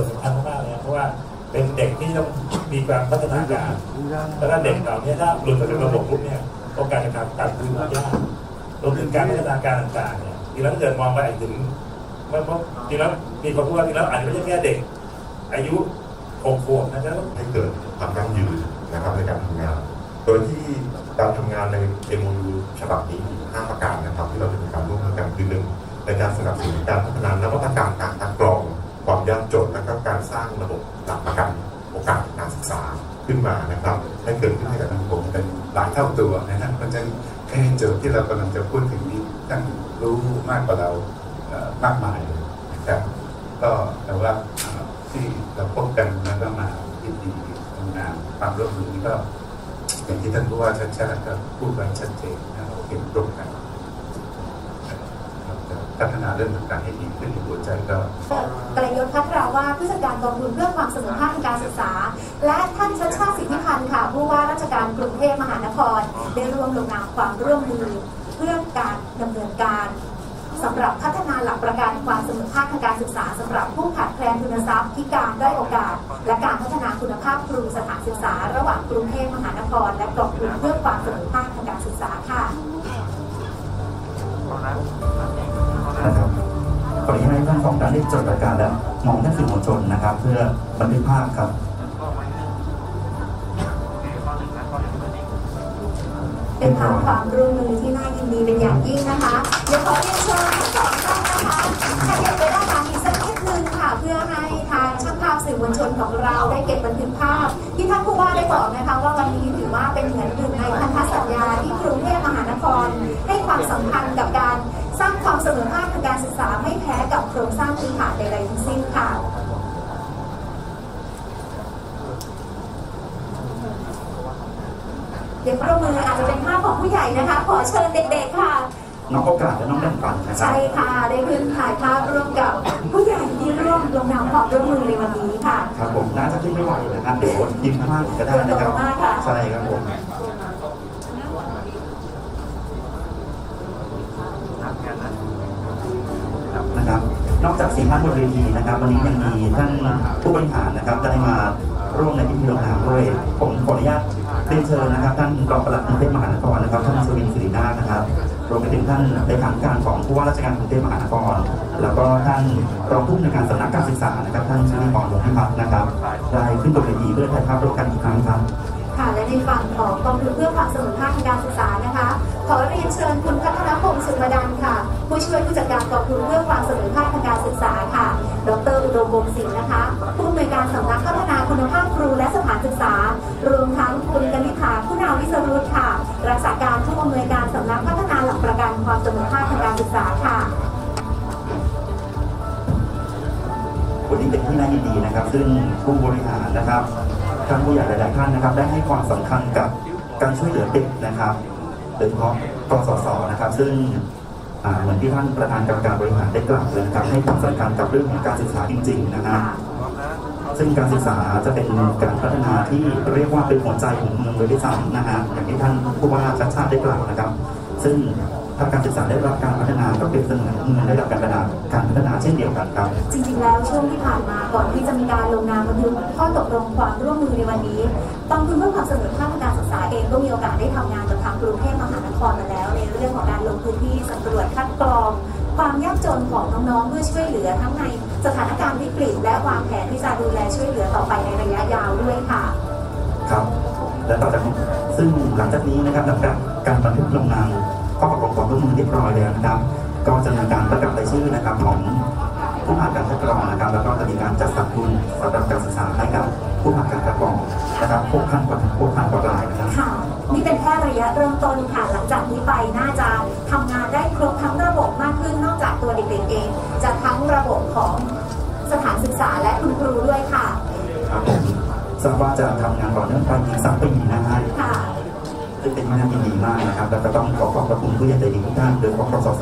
วนสำคัญมากเลยนะเพราะว่าเป็นเด็กที่ต้องมีการพัฒนาการแล้วถ้าเด็กเหล่านี้ถ้าหลุดจากระบบปุ๊บเนี่ยโอกาสในการกลับคืนมายากรวมถึงการพัฒนาการต่างๆเนี่ยทีแล้วถ้าเกิดมองไปถึงเมื่อทีแล้วมีคนพูดว่าทีแล้วอาจจะไม่ใช่แค่เด็ก อายุหกขวบนะครับให้เกิดความยั่งยืนนะครับในการทำงาน โดยที่การทำงานใน MOU ฉบับนี้มี5ประการนะครับ ที่เราจะมีการร่วมมือกันคือหนึ่งในการสนับสนุนการพัฒนานวัตกรรมการคัดกรอง ความยากจนและก็การสร้างระบบหลักประกันโอกาสการศึกษาขึ้นมานะครับ ให้เกิดขึ้นให้กับทุกคนเป็นหลายเท่าตัวนะฮะเพราะฉะนั้นไอ้โจทย์ที่เรากำลังจะพูดถึงนี้ท่านรู้มากกว่าเรามากมายเลยนะครับก็แต่ว่าที่เราพบกันแล้วก็มาที่ดีทำงานความร่วมมือนี้ก็อย่างที่ท่านผู้ว่าชัดชาติก็พูดไว้ชัดเจนนะเราเห็นตรงกัน พัฒนาเรื่องต่างๆให้ดีขึ้นในหัวใจก็กรยศพัฒราว่าผู้จัดการกองทุนเพื่อความเสมอภาคทางการศึกษา และท่านชัชชาติสิทธิพันธ์ค่ะผู้ว่าราชการกรุงเทพมหานคร ได้ร่วมลงนามความร่วมมือเพื่อการดำเนินการสำหรับพัฒนาหลักประกันความเสมอภาคทางการศึกษาสำหรับผู้ขาดแคลนทุนทรัพย์พิการได้อยโอกาส และการพัฒนาคุณภาพครูสถานศึกษา ระหว่างกรุงเทพมหานคร และกองทุนเพื่อความเสมอภาคทางการศึกษาค่ะ ออนุญาตให้ท่านของการได้จดรายการและมองท่านสื่อมวลชนนะครับ เพื่อบันทึกภาพครับเป็นทางความร่วมมือที่น่ายินดีเป็นอย่างยิ่งนะคะเดี๋ยวขอเรียนเชิญทั้งสองท่านนะคะขยับไปด้านหลังอีกสักนิดนึงค่ะ เพื่อให้ทางช่างภาพสื่อมวลชนของเราได้เก็บบันทึกภาพ ที่ท่านผู้ว่าได้บอกนะคะว่าวันนี้ถือว่าเป็นเหมือนหนึ่งในพันธสัญญาที่กรุงเทพมหานคร ให้ความสำคัญกับการสร้างความเสมอภาคทางการศึกษาไม่แพ้ โครงสร้างพื้นฐานใดๆทั้งสิ้นค่ะเดี๋ยวประมืออาจจะเป็นภาพของผู้ใหญ่นะคะ ขอเชิญเด็กๆค่ะ น้องโอกาสและน้องแดนปันนะครับ ใช่ค่ะ ได้ขึ้นถ่ายภาพร่วมกับผู้ใหญ่ที่ร่วมลงนามความร่วมมือในวันนี้ค่ะ ครับผมน่าจะขึ้นไม่ไหวนะครับเดี๋ยวยิ้มข้างล่างก็ได้นะครับขอบคุณมากค่ะใช่ครับผม นะครับ นอกจากสี่ท่านบนเวทีนะครับ วันนี้ยังมีท่านผู้บริหารนะครับได้มาร่วมในพิธีลงนามด้วยผมขออนุญาตเรียนเชิญนะครับท่านรองปลัดกรุงเทพมหานครนะครับท่านสุวินสิรินาถนะครับรวมไปถึงท่านเลขาธิการของผู้ว่าราชการกรุงเทพมหานคร แล้วก็ท่านรองผู้อำนวยการสำนักการศึกษานะครับ ท่านชุติพรวงศ์พิพัฒน์นะครับได้ขึ้นบนเวทีเพื่อถ่ายภาพร่วมกันอีกครั้งครับค่ะและในฝั่งของกองทุนเพื่อความเสมอภาคทางการศึกษานะคะ ขอเรียนเชิญคุณพัฒนพงศ์สุมาดันค่ะ ผู้ช่วยผู้จัดการกองทุนเพื่อความเสมอภาคทางการศึกษาค่ะ ดรอุดมวงศ์ศิลป์นะคะผู้อำนวยการสำนักพัฒนาคุณภาพครูและสถานศึกษา รวมทั้งคุณกนิษฐาคุณาวิสรุตค่ะ รักษาการผู้อำนวยการสำนักพัฒนาหลักประกันความเสมอภาคทางการศึกษาค่ะวันนี้เป็นที่น่ายินดีนะครับ ซึ่งผู้บริหารนะครับท่านผู้ใหญ่หลาย ๆ ท่านนะครับ ได้ให้ความสำคัญกับการช่วยเหลือเด็กนะครับโดยเฉพาะกสศนะครับ ซึ่ง เหมือนที่ท่านประธานกรรมการบริหารได้กล่าวเลยนะครับให้ความสำคัญกับเรื่องของการศึกษาจริง ๆ นะครับซึ่งการศึกษาจะเป็นการพัฒนาที่เรียกว่าเป็นหัวใจของเมืองเลยที่สามนะฮะอย่างที่ท่านผู้ว่าชัดชาติได้กล่าวนะครับ ซึ่งถ้าการศึกษาได้รับการพัฒนาก็เป็นเสมือนเมืองได้รับการพัฒนาการพัฒนาเช่นเดียวกันครับ จริงๆ แล้วช่วงที่ผ่านมาก่อนที่จะมีการลงนามบันทึกข้อตกลงความร่วมมือในวันนี้กองทุนเพื่อความเสมอภาคทางการศึกษาเองก็มีโอกาสได้ทำงานกับทางกรุงเทพมหานครมาแล้ว นของน้องๆ เพื่อช่วยเหลือทั้งในสถานการณ์วิกฤต และวางแผนที่จะดูแลช่วยเหลือต่อไปในระยะยาวด้วยค่ะ ครับ และต่อจากนี้ซึ่งหลังจากนี้นะครับหลังจากการบันทึกลงนามข้อตกลงความร่วมมือเรียบร้อยแล้วนะครับ ก็จะมีการประกาศรายชื่อนะครับของผู้ผ่านการคัดกรองนะครับ แล้วก็จะมีการจัดสรรทุนสำหรับการศึกษาให้กับผู้ผ่านการคัดกรองนะครับพวกท่านกว่าพวกท่านกว่ารายนะครับ ค่ะ นี่เป็นแค่ระยะเริ่มต้นค่ะ หลังจากนี้ไปน่าจะ ศึกษาและคุณครูด้วยค่ะ ครับผมทราบว่าจะทำงานต่อเนื่องไปอีกสักปีนะฮะค่ะ ซึ่งเป็นที่น่ายินดีมากนะครับ แล้วก็ต้องขอขอบพระคุณผู้ใหญ่ใจดีทุกท่านโดยเฉพาะกสศ